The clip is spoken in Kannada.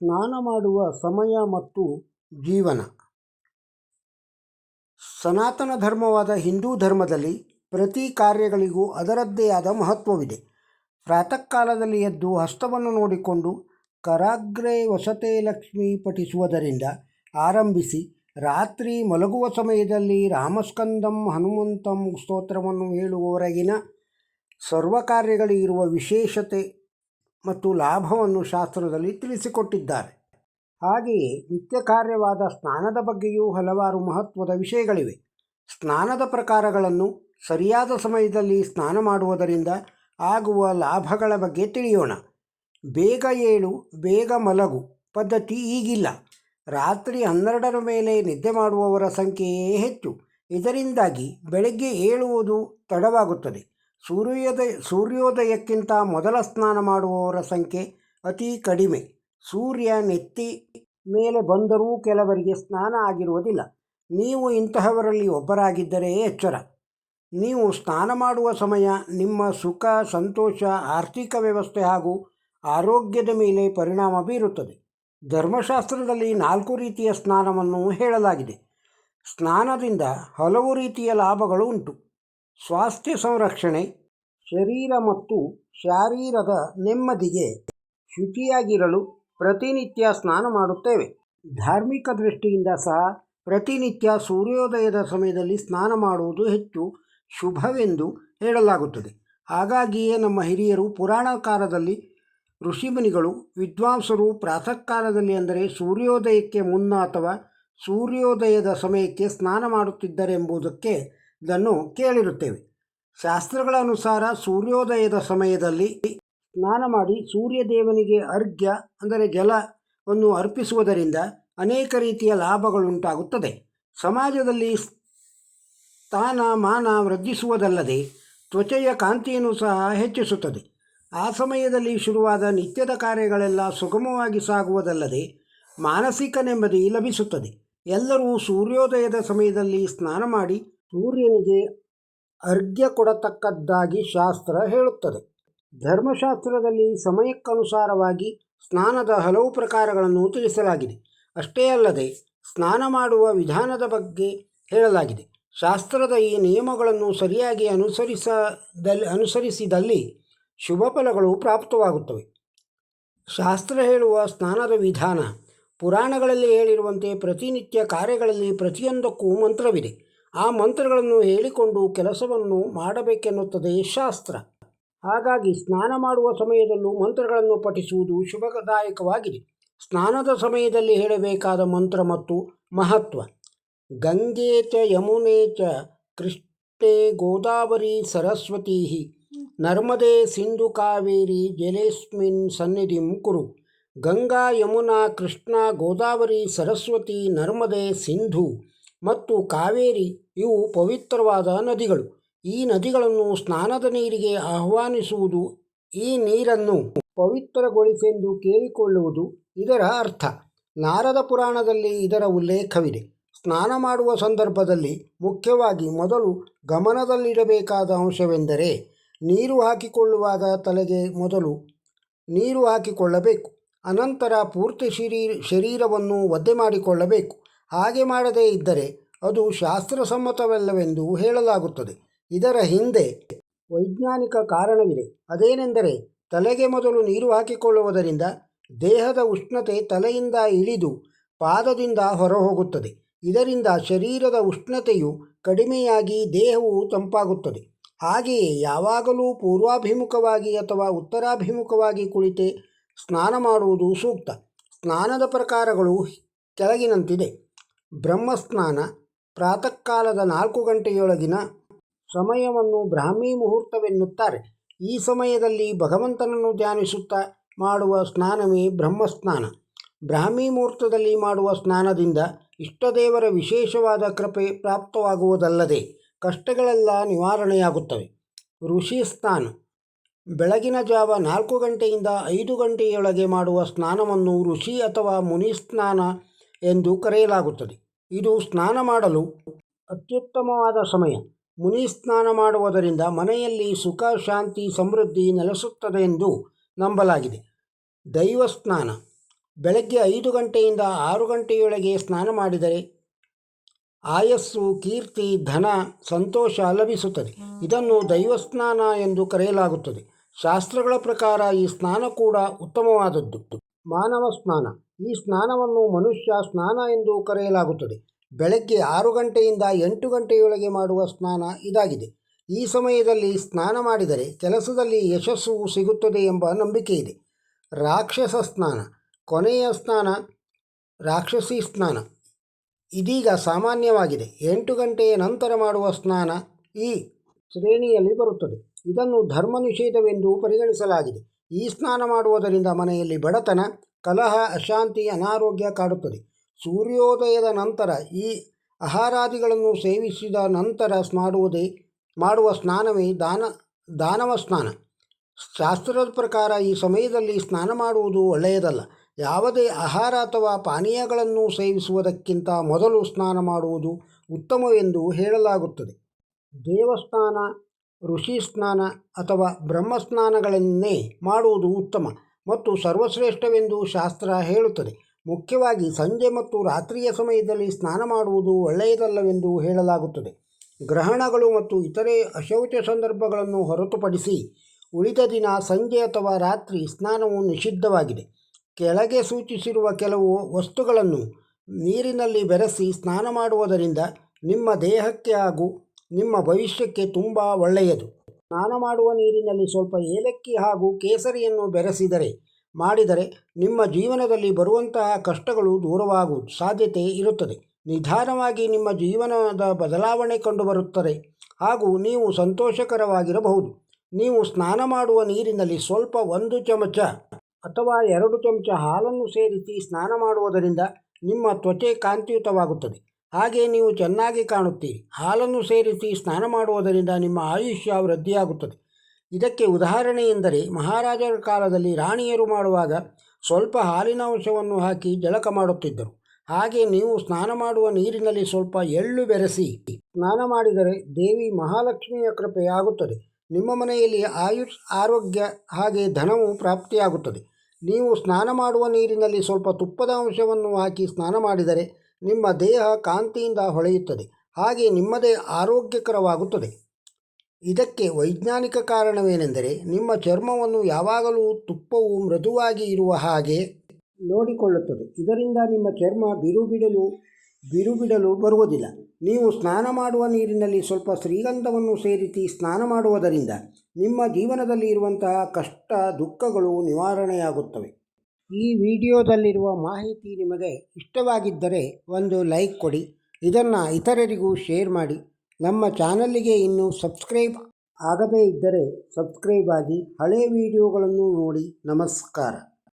ಸ್ನಾನ ಮಾಡುವ ಸಮಯ ಮತ್ತು ಜೀವನ. ಸನಾತನ ಧರ್ಮವಾದ ಹಿಂದೂ ಧರ್ಮದಲ್ಲಿ ಪ್ರತಿ ಕಾರ್ಯಗಳಿಗೂ ಅದರದ್ದೇ ಆದ ಮಹತ್ವವಿದೆ. ಪ್ರಾತಃ ಕಾಲದಲ್ಲಿ ಎದ್ದು ಹಸ್ತವನ್ನು ನೋಡಿಕೊಂಡು ಕರಾಗ್ರೆ ವಸತೆ ಲಕ್ಷ್ಮಿ ಪಠಿಸುವುದರಿಂದ ಆರಂಭಿಸಿ ರಾತ್ರಿ ಮಲಗುವ ಸಮಯದಲ್ಲಿ ರಾಮಸ್ಕಂದಂ ಹನುಮಂತಂ ಸ್ತೋತ್ರವನ್ನು ಹೇಳುವವರೆಗಿನ ಸರ್ವ ಕಾರ್ಯಗಳಿಗಿರುವ ವಿಶೇಷತೆ ಮತ್ತು ಲಾಭವನ್ನು ಶಾಸ್ತ್ರದಲ್ಲಿ ತಿಳಿಸಿಕೊಟ್ಟಿದ್ದಾರೆ. ಹಾಗೆಯೇ ನಿತ್ಯ ಕಾರ್ಯವಾದ ಸ್ನಾನದ ಬಗ್ಗೆಯೂ ಹಲವಾರು ಮಹತ್ವದ ವಿಷಯಗಳಿವೆ. ಸ್ನಾನದ ಪ್ರಕಾರಗಳನ್ನು ಸರಿಯಾದ ಸಮಯದಲ್ಲಿ ಸ್ನಾನ ಮಾಡುವುದರಿಂದ ಆಗುವ ಲಾಭಗಳ ಬಗ್ಗೆ ತಿಳಿಯೋಣ. ಬೇಗ ಏಳು, ಬೇಗ ಮಲಗು ಪದ್ಧತಿ ಈಗಿಲ್ಲ. ರಾತ್ರಿ ಹನ್ನೆರಡರ ಮೇಲೆ ನಿದ್ದೆ ಮಾಡುವವರ ಸಂಖ್ಯೆಯೇ ಹೆಚ್ಚು. ಇದರಿಂದಾಗಿ ಬೆಳಗ್ಗೆ ಏಳುವುದು ತಡವಾಗುತ್ತದೆ. ಸೂರ್ಯೋದಯ, ಸೂರ್ಯೋದಯಕ್ಕಿಂತ ಮೊದಲ ಸ್ನಾನ ಮಾಡುವವರ ಸಂಖ್ಯೆ ಅತಿ ಕಡಿಮೆ. ಸೂರ್ಯ ನೆತ್ತಿ ಮೇಲೆ ಬಂದರೂ ಕೆಲವರಿಗೆ ಸ್ನಾನ ಆಗಿರುವುದಿಲ್ಲ. ನೀವು ಇಂತಹವರಲ್ಲಿ ಒಬ್ಬರಾಗಿದ್ದರೆ ಎಚ್ಚರ. ನೀವು ಸ್ನಾನ ಮಾಡುವ ಸಮಯ ನಿಮ್ಮ ಸುಖ, ಸಂತೋಷ, ಆರ್ಥಿಕ ವ್ಯವಸ್ಥೆ ಹಾಗೂ ಆರೋಗ್ಯದ ಮೇಲೆ ಪರಿಣಾಮ ಬೀರುತ್ತದೆ. ಧರ್ಮಶಾಸ್ತ್ರದಲ್ಲಿ ನಾಲ್ಕು ರೀತಿಯ ಸ್ನಾನವನ್ನು ಹೇಳಲಾಗಿದೆ. ಸ್ನಾನದಿಂದ ಹಲವು ರೀತಿಯ ಲಾಭಗಳು ಉಂಟು. ಸ್ವಾಸ್ಥ್ಯ ಸಂರಕ್ಷಣೆ, ಶರೀರ ಮತ್ತು ಶಾರೀರದ ನೆಮ್ಮದಿಗೆ ಶುಚಿಯಾಗಿರಲು ಪ್ರತಿನಿತ್ಯ ಸ್ನಾನ ಮಾಡುತ್ತೇವೆ. ಧಾರ್ಮಿಕ ದೃಷ್ಟಿಯಿಂದ ಸಹ ಪ್ರತಿನಿತ್ಯ ಸೂರ್ಯೋದಯದ ಸಮಯದಲ್ಲಿ ಸ್ನಾನ ಮಾಡುವುದು ಹೆಚ್ಚು ಶುಭವೆಂದು ಹೇಳಲಾಗುತ್ತದೆ. ಹಾಗಾಗಿಯೇ ನಮ್ಮ ಹಿರಿಯರು ಪುರಾಣ ಕಾಲದಲ್ಲಿ ಋಷಿಮುನಿಗಳು ವಿದ್ವಾಂಸರು ಪ್ರಾತಃ ಕಾಲದಲ್ಲಿ ಅಂದರೆ ಸೂರ್ಯೋದಯಕ್ಕೆ ಮುನ್ನ ಅಥವಾ ಸೂರ್ಯೋದಯದ ಸಮಯಕ್ಕೆ ಸ್ನಾನ ಮಾಡುತ್ತಿದ್ದರೆಂಬುದಕ್ಕೆ ಇದನ್ನು ಕೇಳಿರುತ್ತೇವೆ. ಶಾಸ್ತ್ರಗಳ ಅನುಸಾರ ಸೂರ್ಯೋದಯದ ಸಮಯದಲ್ಲಿ ಸ್ನಾನ ಮಾಡಿ ಸೂರ್ಯದೇವನಿಗೆ ಅರ್ಘ್ಯ, ಅಂದರೆ ಜಲವನ್ನು ಅರ್ಪಿಸುವುದರಿಂದ ಅನೇಕ ರೀತಿಯ ಲಾಭಗಳುಂಟಾಗುತ್ತದೆ. ಸಮಾಜದಲ್ಲಿ ಸ್ಥಾನ, ಮಾನ ವೃದ್ಧಿಸುವುದಲ್ಲದೆ ತ್ವಚೆಯ ಕಾಂತಿಯನ್ನು ಸಹ ಹೆಚ್ಚಿಸುತ್ತದೆ. ಆ ಸಮಯದಲ್ಲಿ ಶುರುವಾದ ನಿತ್ಯದ ಕಾರ್ಯಗಳೆಲ್ಲ ಸುಗಮವಾಗಿ ಸಾಗುವುದಲ್ಲದೆ ಮಾನಸಿಕ ನೆಮ್ಮದಿ ಲಭಿಸುತ್ತದೆ. ಎಲ್ಲರೂ ಸೂರ್ಯೋದಯದ ಸಮಯದಲ್ಲಿ ಸ್ನಾನ ಮಾಡಿ ಸೂರ್ಯನಿಗೆ ಅರ್ಘ್ಯ ಕೊಡತಕ್ಕದ್ದಾಗಿ ಶಾಸ್ತ್ರ ಹೇಳುತ್ತದೆ. ಧರ್ಮಶಾಸ್ತ್ರದಲ್ಲಿ ಸಮಯಕ್ಕನುಸಾರವಾಗಿ ಸ್ನಾನದ ಹಲವು ಪ್ರಕಾರಗಳನ್ನು ತಿಳಿಸಲಾಗಿದೆ. ಅಷ್ಟೇ ಅಲ್ಲದೆ ಸ್ನಾನ ಮಾಡುವ ವಿಧಾನದ ಬಗ್ಗೆ ಹೇಳಲಾಗಿದೆ. ಶಾಸ್ತ್ರದ ಈ ನಿಯಮಗಳನ್ನು ಸರಿಯಾಗಿ ಅನುಸರಿಸದಲ್ಲಿ ಅನುಸರಿಸಿದಲ್ಲಿ ಶುಭ ಫಲಗಳು ಪ್ರಾಪ್ತವಾಗುತ್ತವೆ. ಶಾಸ್ತ್ರ ಹೇಳುವ ಸ್ನಾನದ ವಿಧಾನ, ಪುರಾಣಗಳಲ್ಲಿ ಹೇಳಿರುವಂತೆ ಪ್ರತಿನಿತ್ಯ ಕಾರ್ಯಗಳಲ್ಲಿ ಪ್ರತಿಯೊಂದಕ್ಕೂ ಮಂತ್ರವಿದೆ. ಆ ಮಂತ್ರಗಳನ್ನು ಹೇಳಿಕೊಂಡು ಕೆಲಸವನ್ನು ಮಾಡಬೇಕೆನ್ನುತ್ತದೆ ಶಾಸ್ತ್ರ. ಹಾಗಾಗಿ ಸ್ನಾನ ಮಾಡುವ ಸಮಯದಲ್ಲೂ ಮಂತ್ರಗಳನ್ನು ಪಠಿಸುವುದು ಶುಭದಾಯಕವಾಗಿದೆ. ಸ್ನಾನದ ಸಮಯದಲ್ಲಿ ಹೇಳಬೇಕಾದ ಮಂತ್ರ ಮತ್ತು ಮಹತ್ವ. ಗಂಗೆ ಚ ಯಮುನೆ ಚ ಕೃಷ್ಣೆ ಗೋದಾವರಿ ಸರಸ್ವತಿ ನರ್ಮದೆ ಸಿಂಧು ಕಾವೇರಿ ಜಲೇಸ್ಮಿನ್ ಸನ್ನಿಧಿಂ ಕುರು ಗಂಗಾ ಯಮುನಾ ಕೃಷ್ಣ ಗೋದಾವರಿ ಸರಸ್ವತಿ ನರ್ಮದೆ ಸಿಂಧು ಮತ್ತು ಕಾವೇರಿ ಇವು ಪವಿತ್ರವಾದ ನದಿಗಳು. ಈ ನದಿಗಳನ್ನು ಸ್ನಾನದ ನೀರಿಗೆ ಆಹ್ವಾನಿಸುವುದು ಈ ನೀರನ್ನು ಪವಿತ್ರಗೊಳಿಸೆಂದು ಕೇಳಿಕೊಳ್ಳುವುದು ಇದರ ಅರ್ಥ. ನಾರದ ಪುರಾಣದಲ್ಲಿ ಇದರ ಉಲ್ಲೇಖವಿದೆ. ಸ್ನಾನ ಮಾಡುವ ಸಂದರ್ಭದಲ್ಲಿ ಮುಖ್ಯವಾಗಿ ಮೊದಲು ಗಮನದಲ್ಲಿಡಬೇಕಾದ ಅಂಶವೆಂದರೆ ನೀರು ಹಾಕಿಕೊಳ್ಳುವಾಗ ತಲೆಗೆ ಮೊದಲು ನೀರು ಹಾಕಿಕೊಳ್ಳಬೇಕು. ಅನಂತರ ಪೂರ್ತಿ ಶರೀರ ಶರೀರವನ್ನು ಒದ್ದೆ ಮಾಡಿಕೊಳ್ಳಬೇಕು. ಹಾಗೆ ಮಾಡದೇ ಇದ್ದರೆ ಅದು ಶಾಸ್ತ್ರಸಮ್ಮತವಲ್ಲವೆಂದು ಹೇಳಲಾಗುತ್ತದೆ. ಇದರ ಹಿಂದೆ ವೈಜ್ಞಾನಿಕ ಕಾರಣವಿದೆ. ಅದೇನೆಂದರೆ ತಲೆಗೆ ಮೊದಲು ನೀರು ಹಾಕಿಕೊಳ್ಳುವುದರಿಂದ ದೇಹದ ಉಷ್ಣತೆ ತಲೆಯಿಂದ ಇಳಿದು ಪಾದದಿಂದ ಹೊರಹೋಗುತ್ತದೆ. ಇದರಿಂದ ಶರೀರದ ಉಷ್ಣತೆಯು ಕಡಿಮೆಯಾಗಿ ದೇಹವು ತಂಪಾಗುತ್ತದೆ. ಹಾಗೆಯೇ ಯಾವಾಗಲೂ ಪೂರ್ವಾಭಿಮುಖವಾಗಿ ಅಥವಾ ಉತ್ತರಾಭಿಮುಖವಾಗಿ ಕುಳಿತೆ ಸ್ನಾನ ಮಾಡುವುದು ಸೂಕ್ತ. ಸ್ನಾನದ ಪ್ರಕಾರಗಳು ಕೆಳಗಿನಂತಿದೆ. ಬ್ರಹ್ಮಸ್ನಾನ ಪ್ರಾತಃ ಕಾಲದ ನಾಲ್ಕು ಗಂಟೆಯೊಳಗಿನ ಸಮಯವನ್ನು ಬ್ರಾಹ್ಮೀ ಮುಹೂರ್ತವೆನ್ನುತ್ತಾರೆ. ಈ ಸಮಯದಲ್ಲಿ ಭಗವಂತನನ್ನು ಧ್ಯಾನಿಸುತ್ತಾ ಮಾಡುವ ಸ್ನಾನವೇ ಬ್ರಹ್ಮಸ್ನಾನ. ಬ್ರಾಹ್ಮಿ ಮುಹೂರ್ತದಲ್ಲಿ ಮಾಡುವ ಸ್ನಾನದಿಂದ ಇಷ್ಟದೇವರ ವಿಶೇಷವಾದ ಕೃಪೆ ಪ್ರಾಪ್ತವಾಗುವುದಲ್ಲದೆ ಕಷ್ಟಗಳೆಲ್ಲ ನಿವಾರಣೆಯಾಗುತ್ತವೆ. ಋಷಿ ಸ್ನಾನ. ಬೆಳಗಿನ ಜಾವ ನಾಲ್ಕು ಗಂಟೆಯಿಂದ ಐದು ಗಂಟೆಯೊಳಗೆ ಮಾಡುವ ಸ್ನಾನವನ್ನು ಋಷಿ ಅಥವಾ ಮುನಿ ಸ್ನಾನ ಎಂದು ಕರೆಯಲಾಗುತ್ತದೆ. ಇದು ಸ್ನಾನ ಮಾಡಲು ಅತ್ಯುತ್ತಮವಾದ ಸಮಯ. ಮುನಿ ಸ್ನಾನ ಮಾಡುವುದರಿಂದ ಮನೆಯಲ್ಲಿ ಸುಖ, ಶಾಂತಿ, ಸಮೃದ್ಧಿ ನೆಲೆಸುತ್ತದೆ ಎಂದು ನಂಬಲಾಗಿದೆ. ದೈವ ಸ್ನಾನ. ಬೆಳಗ್ಗೆ ಐದು ಗಂಟೆಯಿಂದ ಆರು ಗಂಟೆಯೊಳಗೆ ಸ್ನಾನ ಮಾಡಿದರೆ ಆಯಸ್ಸು, ಕೀರ್ತಿ, ಧನ, ಸಂತೋಷ ಲಭಿಸುತ್ತದೆ. ಇದನ್ನು ದೈವಸ್ನಾನ ಎಂದು ಕರೆಯಲಾಗುತ್ತದೆ. ಶಾಸ್ತ್ರಗಳ ಪ್ರಕಾರ ಈ ಸ್ನಾನ ಕೂಡ ಉತ್ತಮವಾದದ್ದು. ಮಾನವ ಸ್ನಾನ. ಈ ಸ್ನಾನವನ್ನು ಮನುಷ್ಯ ಸ್ನಾನ ಎಂದು ಕರೆಯಲಾಗುತ್ತದೆ. ಬೆಳಗ್ಗೆ ಆರು ಗಂಟೆಯಿಂದ ಎಂಟು ಗಂಟೆಯೊಳಗೆ ಮಾಡುವ ಸ್ನಾನ ಇದಾಗಿದೆ. ಈ ಸಮಯದಲ್ಲಿ ಸ್ನಾನ ಮಾಡಿದರೆ ಕೆಲಸದಲ್ಲಿ ಯಶಸ್ಸು ಸಿಗುತ್ತದೆ ಎಂಬ ನಂಬಿಕೆ ಇದೆ ರಾಕ್ಷಸ ಸ್ನಾನ. ಕೊನೆಯ ಸ್ನಾನ ರಾಕ್ಷಸಿ ಸ್ನಾನ. ಇದೀಗ ಸಾಮಾನ್ಯವಾಗಿದೆ. ಎಂಟು ಗಂಟೆಯ ನಂತರ ಮಾಡುವ ಸ್ನಾನ ಈ ಶ್ರೇಣಿಯಲ್ಲಿ ಬರುತ್ತದೆ. ಇದನ್ನು ಧರ್ಮ ನಿಷೇಧವೆಂದು ಪರಿಗಣಿಸಲಾಗಿದೆ. ಈ ಸ್ನಾನ ಮಾಡುವುದರಿಂದ ಮನೆಯಲ್ಲಿ ಬಡತನ, ಕಲಹ, ಅಶಾಂತಿ, ಅನಾರೋಗ್ಯ ಕಾಡುತ್ತದೆ. ಸೂರ್ಯೋದಯದ ನಂತರ ಈ ಆಹಾರಾದಿಗಳನ್ನು ಸೇವಿಸಿದ ನಂತರ ಮಾಡುವುದೇ, ಮಾಡುವ ಸ್ನಾನವೇ ದಾನ, ದಾನವ ಸ್ನಾನ. ಶಾಸ್ತ್ರದ ಪ್ರಕಾರ ಈ ಸಮಯದಲ್ಲಿ ಸ್ನಾನ ಮಾಡುವುದು ಒಳ್ಳೆಯದಲ್ಲ. ಯಾವುದೇ ಆಹಾರ ಅಥವಾ ಪಾನೀಯಗಳನ್ನು ಸೇವಿಸುವುದಕ್ಕಿಂತ ಮೊದಲು ಸ್ನಾನ ಮಾಡುವುದು ಉತ್ತಮವೆಂದು ಹೇಳಲಾಗುತ್ತದೆ. ದೇವಸ್ನಾನ ಋಷಿ ಸ್ನಾನ ಅಥವಾ ಬ್ರಹ್ಮಸ್ನಾನಗಳನ್ನೇ ಮಾಡುವುದು ಉತ್ತಮ ಮತ್ತು ಸರ್ವಶ್ರೇಷ್ಠವೆಂದು ಶಾಸ್ತ್ರ ಹೇಳುತ್ತದೆ. ಮುಖ್ಯವಾಗಿ ಸಂಜೆ ಮತ್ತು ರಾತ್ರಿಯ ಸಮಯದಲ್ಲಿ ಸ್ನಾನ ಮಾಡುವುದು ಒಳ್ಳೆಯದಲ್ಲವೆಂದು ಹೇಳಲಾಗುತ್ತದೆ. ಗ್ರಹಣಗಳು ಮತ್ತು ಇತರೆ ಅಶೌಚ ಸಂದರ್ಭಗಳನ್ನು ಹೊರತುಪಡಿಸಿ ಉಳಿದ ದಿನ ಸಂಜೆ ಅಥವಾ ರಾತ್ರಿ ಸ್ನಾನವು ನಿಷಿದ್ಧವಾಗಿದೆ. ಕೆಳಗೆ ಸೂಚಿಸಿರುವ ಕೆಲವು ವಸ್ತುಗಳನ್ನು ನೀರಿನಲ್ಲಿ ಬೆರೆಸಿ ಸ್ನಾನ ಮಾಡುವುದರಿಂದ ನಿಮ್ಮ ದೇಹಕ್ಕೆ ಹಾಗೂ ನಿಮ್ಮ ಭವಿಷ್ಯಕ್ಕೆ ತುಂಬ ಒಳ್ಳೆಯದು. ಸ್ನಾನ ಮಾಡುವ ನೀರಿನಲ್ಲಿ ಸ್ವಲ್ಪ ಏಲಕ್ಕಿ ಹಾಗೂ ಕೇಸರಿಯನ್ನು ಬೆರೆಸಿದರೆ, ಮಾಡಿದರೆ ನಿಮ್ಮ ಜೀವನದಲ್ಲಿ ಬರುವಂತಹ ಕಷ್ಟಗಳು ದೂರವಾಗುವ ಸಾಧ್ಯತೆ ಇರುತ್ತದೆ. ನಿಧಾನವಾಗಿ ನಿಮ್ಮ ಜೀವನದ ಬದಲಾವಣೆ ಕಂಡುಬರುತ್ತದೆ ಹಾಗೂ ನೀವು ಸಂತೋಷಕರವಾಗಿರಬಹುದು. ನೀವು ಸ್ನಾನ ಮಾಡುವ ನೀರಿನಲ್ಲಿ ಸ್ವಲ್ಪ ಒಂದು ಚಮಚ ಅಥವಾ ಎರಡು ಚಮಚ ಹಾಲನ್ನು ಸೇರಿಸಿ ಸ್ನಾನ ಮಾಡುವುದರಿಂದ ನಿಮ್ಮ ತ್ವಚೆ ಕಾಂತಿಯುತವಾಗುತ್ತದೆ. ಹಾಗೆ ನೀವು ಚೆನ್ನಾಗಿ ಕಾಣುತ್ತೀರಿ. ಹಾಲನ್ನು ಸೇರಿಸಿ ಸ್ನಾನ ಮಾಡುವುದರಿಂದ ನಿಮ್ಮ ಆಯುಷ್ಯ ವೃದ್ಧಿಯಾಗುತ್ತದೆ. ಇದಕ್ಕೆ ಉದಾಹರಣೆ ಎಂದರೆ, ಮಹಾರಾಜರ ಕಾಲದಲ್ಲಿ ರಾಣಿಯರು ಮಾಡುವಾಗ ಸ್ವಲ್ಪ ಹಾಲಿನ ಅಂಶವನ್ನು ಹಾಕಿ ಜಳಕ ಮಾಡುತ್ತಿದ್ದರು. ಹಾಗೆ ನೀವು ಸ್ನಾನ ಮಾಡುವ ನೀರಿನಲ್ಲಿ ಸ್ವಲ್ಪ ಎಳ್ಳು ಬೆರೆಸಿ ಸ್ನಾನ ಮಾಡಿದರೆ ದೇವಿ ಮಹಾಲಕ್ಷ್ಮಿಯ ಕೃಪೆಯಾಗುತ್ತದೆ. ನಿಮ್ಮ ಮನೆಯಲ್ಲಿ ಆಯುಷ್, ಆರೋಗ್ಯ ಹಾಗೆ ಧನವು ಪ್ರಾಪ್ತಿಯಾಗುತ್ತದೆ. ನೀವು ಸ್ನಾನ ಮಾಡುವ ನೀರಿನಲ್ಲಿ ಸ್ವಲ್ಪ ತುಪ್ಪದ ಅಂಶವನ್ನು ಹಾಕಿ ಸ್ನಾನ ಮಾಡಿದರೆ ನಿಮ್ಮ ದೇಹ ಕಾಂತಿಯಿಂದ ಹೊಳೆಯುತ್ತದೆ, ಹಾಗೆ ನಿಮ್ಮದೇ ಆರೋಗ್ಯಕರವಾಗುತ್ತದೆ. ಇದಕ್ಕೆ ವೈಜ್ಞಾನಿಕ ಕಾರಣವೇನೆಂದರೆ, ನಿಮ್ಮ ಚರ್ಮವನ್ನು ಯಾವಾಗಲೂ ತುಪ್ಪವು ಮೃದುವಾಗಿ ಇರುವ ಹಾಗೆ ನೋಡಿಕೊಳ್ಳುತ್ತದೆ. ಇದರಿಂದ ನಿಮ್ಮ ಚರ್ಮ ಬಿರುಬಿಡಲು ಬಿರುಬಿಡಲು ಬರುವುದಿಲ್ಲ. ನೀವು ಸ್ನಾನ ಮಾಡುವ ನೀರಿನಲ್ಲಿ ಸ್ವಲ್ಪ ಶ್ರೀಗಂಧವನ್ನು ಸೇರಿಸಿ ಸ್ನಾನ ಮಾಡುವುದರಿಂದ ನಿಮ್ಮ ಜೀವನದಲ್ಲಿ ಇರುವಂತಹ ಕಷ್ಟ, ದುಃಖಗಳು ನಿವಾರಣೆಯಾಗುತ್ತವೆ. ಈ ವಿಡಿಯೋದಲ್ಲಿರುವ ಮಾಹಿತಿ ನಿಮಗೆ ಇಷ್ಟವಾಗಿದ್ದರೆ ಒಂದು ಲೈಕ್ ಕೊಡಿ, ಇದನ್ನು ಇತರರಿಗೂ ಶೇರ್ ಮಾಡಿ. ನಮ್ಮ ಚಾನಲ್ಲಿಗೆ ಇನ್ನೂ ಸಬ್ಸ್ಕ್ರೈಬ್ ಆಗದೇ ಇದ್ದರೆ ಸಬ್ಸ್ಕ್ರೈಬ್ ಆಗಿ ಹಳೆಯ ವಿಡಿಯೋಗಳನ್ನು ನೋಡಿ. ನಮಸ್ಕಾರ.